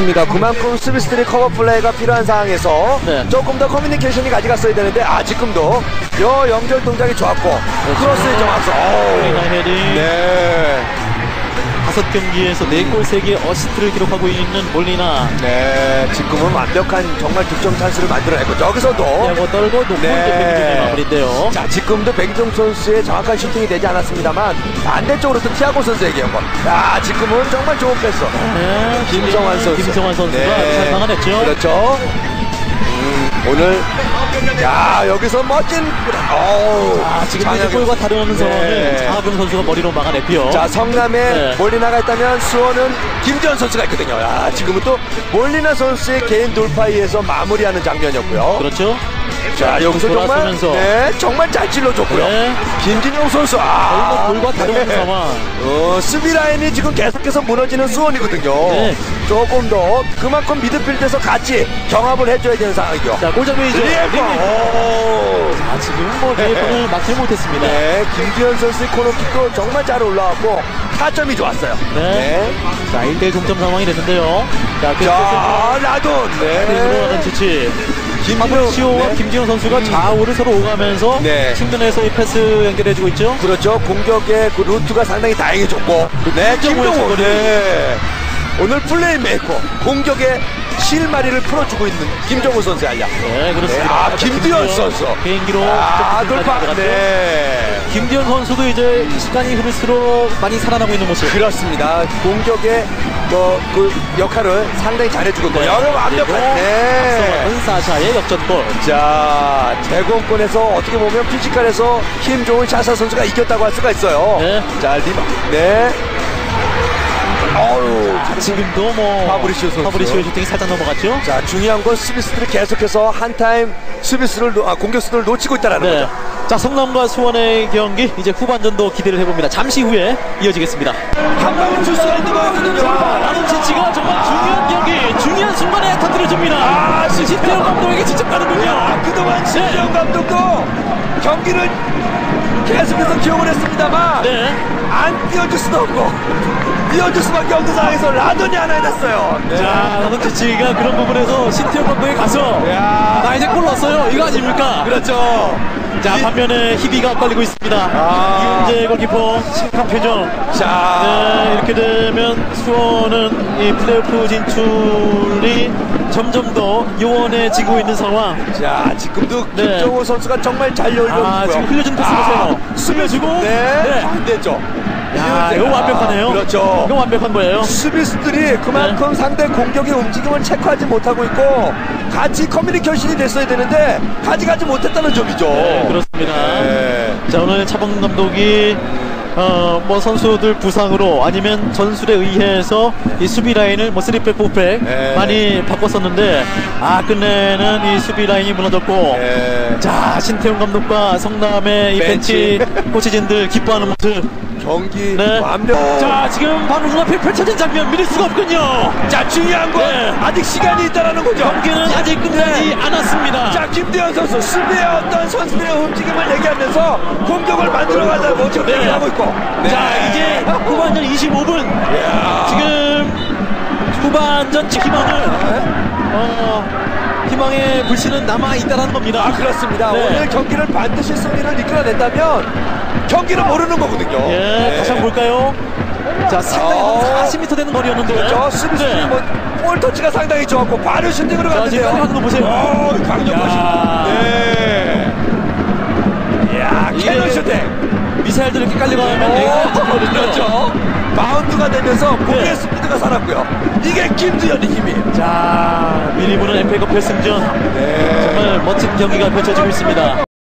그렇습니다. 그만큼 수비수들이 커버 플레이가 필요한 상황에서 네. 조금 더 커뮤니케이션이 가져갔어야 되는데 아 지금도 요 연결 동작이 좋았고 크로스의 정확성. 네. 다섯 경기에서 네골세개 어시스트를 기록하고 있는 몰리나 네. 지금은 완벽한 정말 득점 찬스를 만들어냈고 저기서도 야구 떨고 높은 네. 마무리인데요. 자 지금도 백종 선수의 정확한 슈팅이 되지 않았습니다만 반대쪽으로 또 티아고 선수에게 온 것. 야 지금은 정말 좋은 패스. 네, 김성환 선수. 김성환 선수가 네. 잘 막아냈죠. 그렇죠. 음, 오늘 야 여기서 멋진 어우, 아, 지금 이제 장혁- 골과 네. 상황을 장하경 선수가 머리로 막아냈고요. 자 성남에 네. 몰리나가 있다면 수원은 김지현 선수가 있거든요. 야 지금은 또 몰리나 선수의 개인 돌파에 의해서 마무리하는 장면이었고요. 그렇죠. 자 여기서 정말 돌아서면서. 네 정말 잘 찔러줬고요. 네. 김진용 선수 아 골과 다른 네. 상황. 어, 수비 라인이 지금 계속해서 무너지는 수원이거든요. 네. 조금 더 그만큼 미드필드에서 같이 경합을 해줘야 되는 상황이죠. 자, 골장면이죠. 리에프. 오. 아, 지금 뭐 리에프를 막지 못했습니다. 네, 김기현 선수의 코너킥도 정말 잘 올라왔고 타점이 좋았어요. 네. 자, 1대1 동점 상황이 됐는데요. 자, 계속해서 자, 라돈. 네. 지치. 파브리치오와 네. 김지현 선수가 좌우를 서로 오가면서 네. 측면에서 이 패스 연결해주고 있죠. 그렇죠. 공격의 그 루트가 상당히 다양해졌고. 네, 김정우의 김동호. 속도를. 네. 오늘 플레이메이커 공격의 실마리를 풀어주고 있는 김정우 선수의 알려. 네, 그렇습니다. 네, 아, 김두현 선수. 개인기로 아, 돌파. 네. 김두현 선수도 이제 시간이 흐를수록 많이 살아나고 있는 모습. 그렇습니다. 공격의 뭐, 그 역할을 상당히 잘해주고 있고. 여러 완벽한. 네. 앞서가는 사샤의 역전골. 자, 제공권에서 어떻게 보면 피지컬에서 힘 좋은 샤사 선수가 이겼다고 할 수가 있어요. 네. 자, 리바. 네. 어우. 지금도 뭐 파브리시오 선수. 파브리시오 슈팅이 살짝 넘어갔죠. 자, 중요한 건 수비수들이 계속해서 한 타임 놓- 아, 공격수들을 놓치고 있다는 네. 거죠. 자, 성남과 수원의 경기 이제 후반전도 기대를 해봅니다. 잠시 후에 이어지겠습니다. 한 방울 줄 수가 있는 거거든요. 나는 치치가 정말 중요한 경기, 중요한 순간에 터뜨려 줍니다. 아, 신태용 감독에게 직접 가는군요. 아, 그동안 신지영 감독도 경기를 계속해서 기용을 했습니다만 네. 안 띄워줄 수도 없고 띄워줄 수밖에 없는 상황에서 라돈이 하나 해놨어요. 네. 자, 나는 치치가 그런 부분에서 신태용 감독에 가서 야. 나 이제 골 넣었어요. 이거 아닙니까? 그렇죠. 자, 이- 반면에 희비가 엇갈리고 있습니다. 아. 이은재 골키퍼 심각 표정. 자, 네, 이렇게 되면 수원은 이 플레이오프 진출이 점점 더 요원해지고 있는 상황. 자 지금도 네. 김정호 선수가 정말 잘 열려있고요. 아, 지금 흘려준 패스 보세요. 흘려주고, 네, 네. 안 됐죠. 야, 이거 완벽하네요. 그렇죠. 이거 완벽한 거예요. 수비수들이 그만큼 상대 공격의 움직임을 체크하지 못하고 있고 같이 커뮤니케이션이 됐어야 되는데 가져가지 못했다는 점이죠. 네, 그렇습니다. 네. 자, 오늘 차범 감독이 어, 뭐 선수들 부상으로 아니면 전술에 의해서 이 수비 라인을 뭐 3백, 4백 네. 많이 바꿨었는데 아, 끝내는 이 수비 라인이 무너졌고 네. 자, 신태용 감독과 성남의 이 벤치. 벤치 코치진들 기뻐하는 모습. 경기 네. 완벽. 자, 지금 바로 눈앞에 펼쳐진 장면 믿을 수가 없군요. 자 중요한 건 네. 아직 시간이 있다라는 거죠. 경기는 끝나지 네. 않았습니다. 자 김대현 선수 수비의 어떤 선수들의 움직임을 얘기하면서 공격을 만들어가자고 지금 네. 하고 있고. 자, 이제 후반전 25분. 이야. 지금 후반전 희망을 어, 희망의 불씨는 남아 있다라는 겁니다. 아 그렇습니다. 네. 오늘 경기를 반드시 승리를 이끌어낸다면 경기를 모르는 거거든요. 예, 네. 다시 한번 볼까요? 자, 상당히 어. 한 40m 되는 거리였는데. 그렇죠. 수비수들이 네. 뭐볼 터치가 상당히 좋았고 바로 슈팅으로 자, 갔는데요. 하는 거 보세요. 어, 강력하신. 야. 네. 이야, 캐논 슈팅. 미사일들 이렇게 깔려가면 얘가 죽거든요. 그렇죠. 바운드가 되면서 공의 네. 스피드가 살았고요. 이게 김두현의 힘이에요. 자, 미리 보는 FA컵 결승전. 네. 정말 멋진 경기가 펼쳐지고 있습니다.